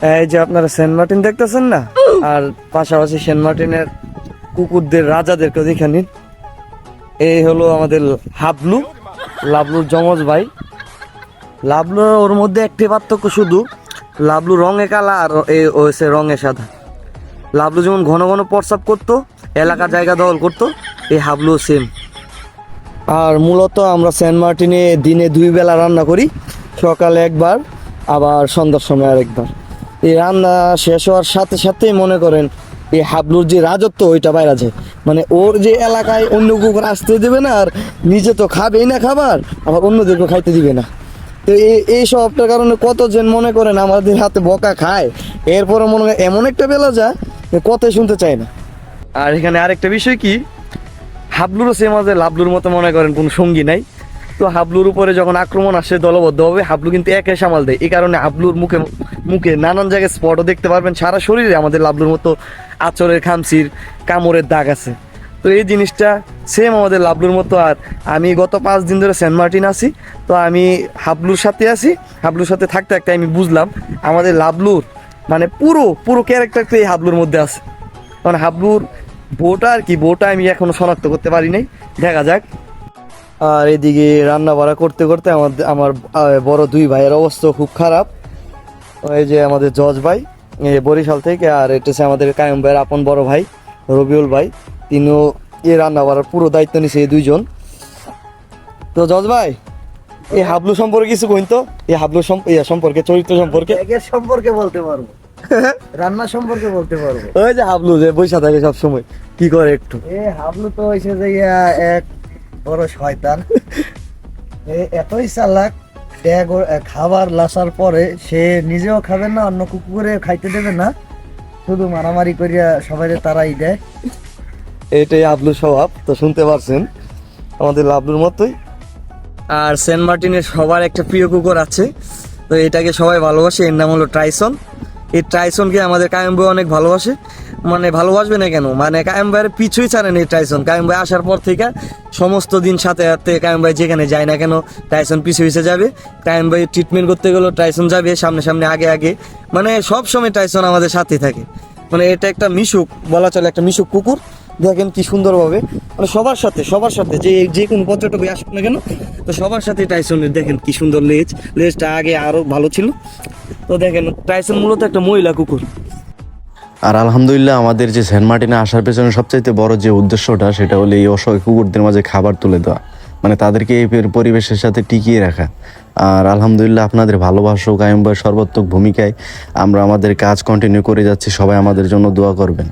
এই যে আপনারা সেন্ট মার্টিন দেখতেছেন না? আর পাশাপাশি সেন্ট মার্টিনের কুকুরদের রাজাদেরকে দেখে নিন। এই হলো আমাদের হাবলু লাবলুর জমজ ভাই। লাবলু ওর মধ্যে একটি পার্থক্য শুধু লাবলু রঙে কালা আর এ হয়েছে রঙে সাদা। লাবলু যেমন ঘন ঘন প্রস্রাব করতো এলাকা জায়গা দখল করতো এই হাবলু সেম আর মূলত আমরা সেন্ট মার্টিনে দিনে দুই বেলা রান্না করি সকালে একবার আবার সন্ধ্যার সময় আরেকবার। এই রান্না শেষ হওয়ার সাথে সাথেই মনে করেন এই হাবলুর যে রাজত্ব, ওইটা বাইরে যায় মানে ওর যে এলাকায় অন্য কুকুর আসতে দেবে না, আর নিজে তো খাবেই না খাবার, আবার অন্যদেরকে খাইতে দিবে না। তো এই এই সবটার কারণে কত কতজন মনে করেন আমাদের হাতে বকা খায়? এরপরে মনে হয় এমন একটা বেলা যা কথাই শুনতে চায় না। আর এখানে আরেকটা বিষয় কি? হাবলুরও সেম আছে, লাবলুর মতো মনে করেন কোনো সঙ্গী নাই। তো হাবলুর উপরে যখন আক্রমণ আসে দলবদ্ধভাবে, হাবলু কিন্তু একে সামাল দেয়। এই কারণে হাবলুর মুখে মুখে নানান জায়গায় স্পটও দেখতে পারবেন। সারা শরীরে আমাদের লাবলুর মতো আচরের খামসির কামড়ের দাগ আছে। তো এই জিনিসটা সেম আমাদের লাবলুর মতো। আর আমি গত পাঁচ দিন ধরে সেন্ট মার্টিন আছি। তো আমি হাবলুর সাথে আছি। হাবলুর সাথে থাকতে থাকতে আমি বুঝলাম, আমাদের লাবলুর মানে পুরো পুরো ক্যারেক্টারটা এই হাবলুর মধ্যে আছে। কারণ হাবলুর বউটা আর কি বউটা আমি এখনও শনাক্ত করতে পারি নাই। দেখা যাক। আর এদিকে রান্না বাড়া করতে করতে আমাদের আমার আহ, বড় দুই ভাইয়ের অবস্থা খুব খারাপ। এই যে আমাদের জজ ভাই বরিশাল থেকে আর এটা হচ্ছে আমাদের কায়ম ভাইয়ের আপন বড় ভাই রবিউল ভাই। তিনিও এ রান্না বাড়ার পুরো দায়িত্ব নিছে এই দুইজন। তো জজ ভাই এই হাবলু সম্পর্কে কিছু কইন তো? এই হাবলু সম্প- সম্পর্কে চরিত্র সম্পর্কে? সম্পর্কে বলতে পারব। রান্না সম্পর্কে বলতে পারব। ওই যে হাবলু যে বৈশা থাকে সব সময় কি করে একটু? এ হাবলু তো হয়েছে যে এক বড় শয়তান। এ এতই চালাক ব্যাগ খাবার লাসার পরে সে নিজেও খাবে না অন্য কুকুরে খাইতে দেবে না। শুধু মারামারি করিয়া সবাই তারাই দেয়। এটাই আবলুর স্বভাব তো শুনতে পারছেন? আমাদের লাবলুর মতোই। আর সেন্ট মার্টিনের সবার একটা প্রিয় কুকুর আছে তো এটাকে সবাই ভালোবাসে এর নাম হলো ট্রাইসন। এই ট্রাইসনকে আমাদের কায়েম অনেক ভালোবাসে। মানে ভালোবাসবে না কেন? মানে কায়েম ভাইয়ের পিছুই ছাড়েন এই ট্রাইসন কায়েম ভাই আসার পর থেকে সমস্ত দিন সাথে সাথে কায়েম ভাই যেখানে যায় না কেন টাইসন পিছু পিছে যাবে। কায়েম ভাই ট্রিটমেন্ট করতে গেলেও টাইসন যাবে সামনে সামনে আগে আগে। মানে সব সময় টাইসন আমাদের সাথে থাকে। মানে এটা একটা মিশুক, বলা চলে একটা মিশুক কুকুর। দেখেন কি সুন্দরভাবে। মানে সবার সাথে সবার সাথে, যে যে কোনো পর্যটক আসুক না কেন, তো সবার সাথে টাইসনের দেখেন কি সুন্দর লেজ। লেজটা আগে আরও ভালো ছিল। তো দেখেন টাইসন মূলত একটা মহিলা কুকুর। আর আলহামদুলিল্লাহ আমাদের যে সেন্ট মার্টিনে আসার পেছনে সবচাইতে বড় যে উদ্দেশ্যটা সেটা হলো এই অসহায় কুকুরদের মাঝে খাবার তুলে দেওয়া। মানে তাদেরকে এই পরিবেশের সাথে টিকিয়ে রাখা। আর আলহামদুলিল্লাহ আপনাদের ভালোবাসা কায়েম বা সর্বাত্মক ভূমিকায় আমরা আমাদের কাজ কন্টিনিউ করে যাচ্ছি। সবাই আমাদের জন্য দোয়া করবেন।